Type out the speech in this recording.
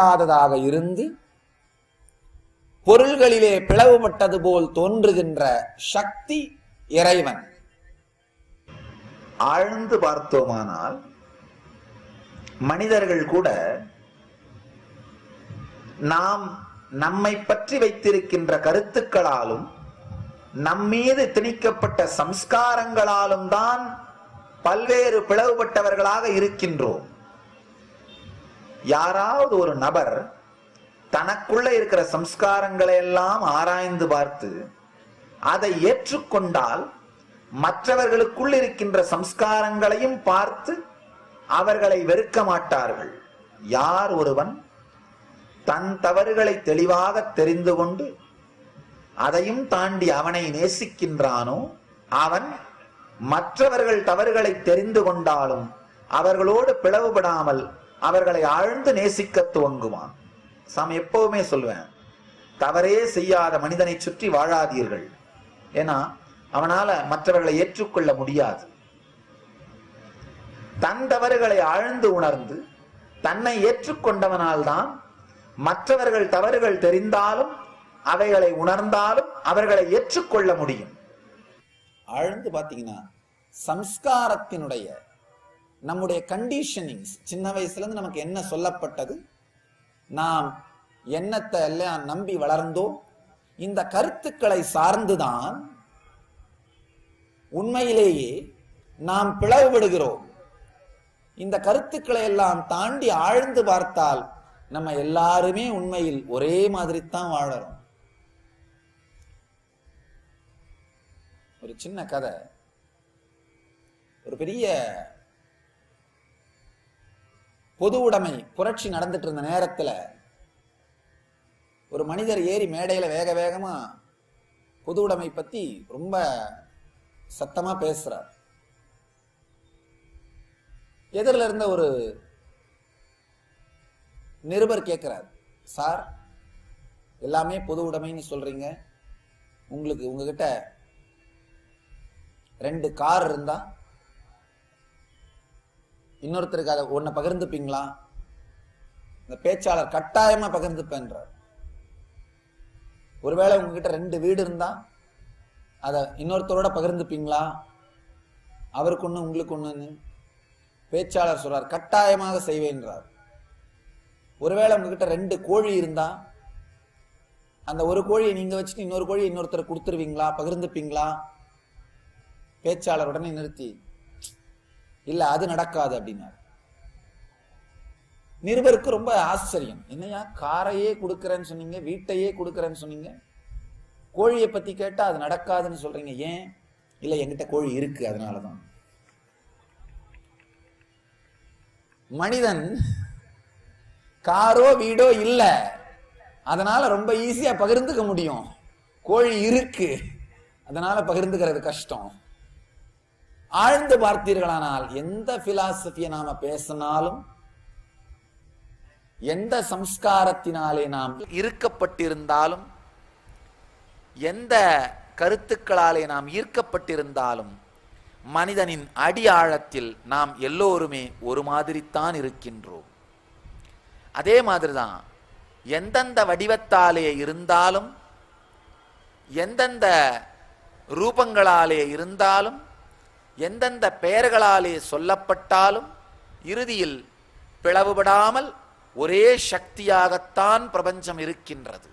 இல்லாததாக இருந்து பொருள்களிலே பிளவுபட்டது போல் தோன்றுகின்ற சக்தி இறைவன். ஆழ்ந்து பார்த்தோமானால் மனிதர்கள் கூட நாம் நம்மை பற்றி வைத்திருக்கின்ற கருத்துக்களாலும் நம்மீது திணிக்கப்பட்ட சம்ஸ்காரங்களாலும் தான் பல்வேறு பிளவுபட்டவர்களாக இருக்கின்றோம். யாராவது ஒரு நபர் தனக்குள்ள இருக்கிற சம்ஸ்காரங்களை எல்லாம் ஆராய்ந்து பார்த்து அதை ஏற்றுக்கொண்டால் மற்றவர்களுக்குள் இருக்கின்ற சம்ஸ்காரங்களையும் பார்த்து அவர்களை வெறுக்க மாட்டார்கள். யார் ஒருவன் தன் தவறுகளை தெளிவாக தெரிந்து கொண்டு அதையும் தாண்டி அவனை நேசிக்கின்றானோ அவன் மற்றவர்கள் தவறுகளை தெரிந்து கொண்டாலும் அவர்களோடு பிளவுபடாமல் அவர்களை ஆழ்ந்து நேசிக்க துவங்குவான். சாமி எப்பவுமே சொல்வேன் தவறே செய்யாத மனிதனை சுற்றி வாழாதீர்கள். ஏன்னா அவனால மற்றவர்களை ஏற்றுக்கொள்ள முடியாது. தன் தவறுகளை ஆழ்ந்து உணர்ந்து தன்னை ஏற்றுக்கொண்டவனால் தான் மற்றவர்கள் தவறுகள் தெரிந்தாலும் அவைகளை உணர்ந்தாலும் அவர்களை ஏற்றுக்கொள்ள முடியும். ஆழ்ந்து பார்த்தீங்கன்னா சம்ஸ்காரத்தினுடைய நம்முடைய கண்டிஷனிங்ஸ் சின்ன வயசுல இருந்து நமக்கு என்ன சொல்லப்பட்டது? நாம் எண்ணத்தை எல்லாம் நம்பி வளர்ந்தோம். இந்த கருத்துக்களை சார்ந்துதான் உண்மையிலேயே நாம் பிளவுபடுகிறோம். இந்த கருத்துக்களை எல்லாம் தாண்டி ஆழ்ந்து பார்த்தால் நம்ம எல்லாருமே உண்மையில் ஒரே மாதிரி தான் வாழறோம். ஒரு சின்ன கதை. ஒரு பெரிய பொது உடைமை புரட்சி நடந்துட்டு இருந்த நேரத்தில் ஒரு மனிதர் ஏறி மேடையில் வேக வேகமாக பொது உடைமை பற்றி ரொம்ப சத்தமாக பேசுகிறார் எதிரில் இருந்த ஒரு நிருபர் கேட்குறார் சார் எல்லாமே பொது உடைமைன்னு சொல்கிறீங்க உங்களுக்கு உங்ககிட்ட ரெண்டு கார் இருந்தால் இன்னொருத்தருக்கு அதை ஒன்றை பகிர்ந்துப்பீங்களா? இந்த பேச்சாளர் கட்டாயமா பகிர்ந்துப்பேன்றார். ஒருவேளை உங்ககிட்ட ரெண்டு வீடு இருந்தா அதை இன்னொருத்தரோட பகிர்ந்துப்பீங்களா? அவருக்கு ஒன்று உங்களுக்கு ஒன்றுன்னு பேச்சாளர் சொல்றார். கட்டாயமாக செய்வேன்றார். ஒருவேளை உங்ககிட்ட ரெண்டு கோழி இருந்தா அந்த ஒரு கோழியை நீங்க வச்சுட்டு இன்னொரு கோழியை இன்னொருத்தர் கொடுத்துருவீங்களா? பகிர்ந்துப்பீங்களா? பேச்சாளர் உடனே நிறுத்தி இல்ல அது நடக்காது அப்படின்னா நிருபருக்கு ரொம்ப ஆச்சரியம். என்னையா காரையே கொடுக்கறேன்னு சொன்னீங்க வீட்டையே கொடுக்கறேன்னு சொன்னீங்க? கோழியை பத்தி கேட்டா அது நடக்காதுன்னு சொல்றீங்க ஏன்? இல்ல என்கிட்ட கோழி இருக்கு அதனாலதான். மனிதன் காரோ வீடோ இல்ல. அதனால ரொம்ப ஈஸியா பகிர்ந்துக்க முடியும். கோழி இருக்கு. அதனால பகிர்ந்துக்கிறது கஷ்டம். ஆழ்ந்து பார்த்தீர்களானால் எந்த பிலாசபியை நாம பேசினாலும் எந்த சம்ஸ்காரத்தினாலே நாம் இருக்கப்பட்டிருந்தாலும் எந்த கருத்துக்களாலே நாம் ஈர்க்கப்பட்டிருந்தாலும் மனிதனின் அடி ஆழத்தில் நாம் எல்லோருமே ஒரு மாதிரித்தான் இருக்கின்றோம். அதே மாதிரிதான் எந்தெந்த வடிவத்தாலே இருந்தாலும் எந்தெந்த ரூபங்களாலே இருந்தாலும் எந்தெந்த பெயர்களாலே சொல்லப்பட்டாலும் இறுதியில் பிளவுபடாமல் ஒரே சக்தியாகத்தான் பிரபஞ்சம் இருக்கின்றது.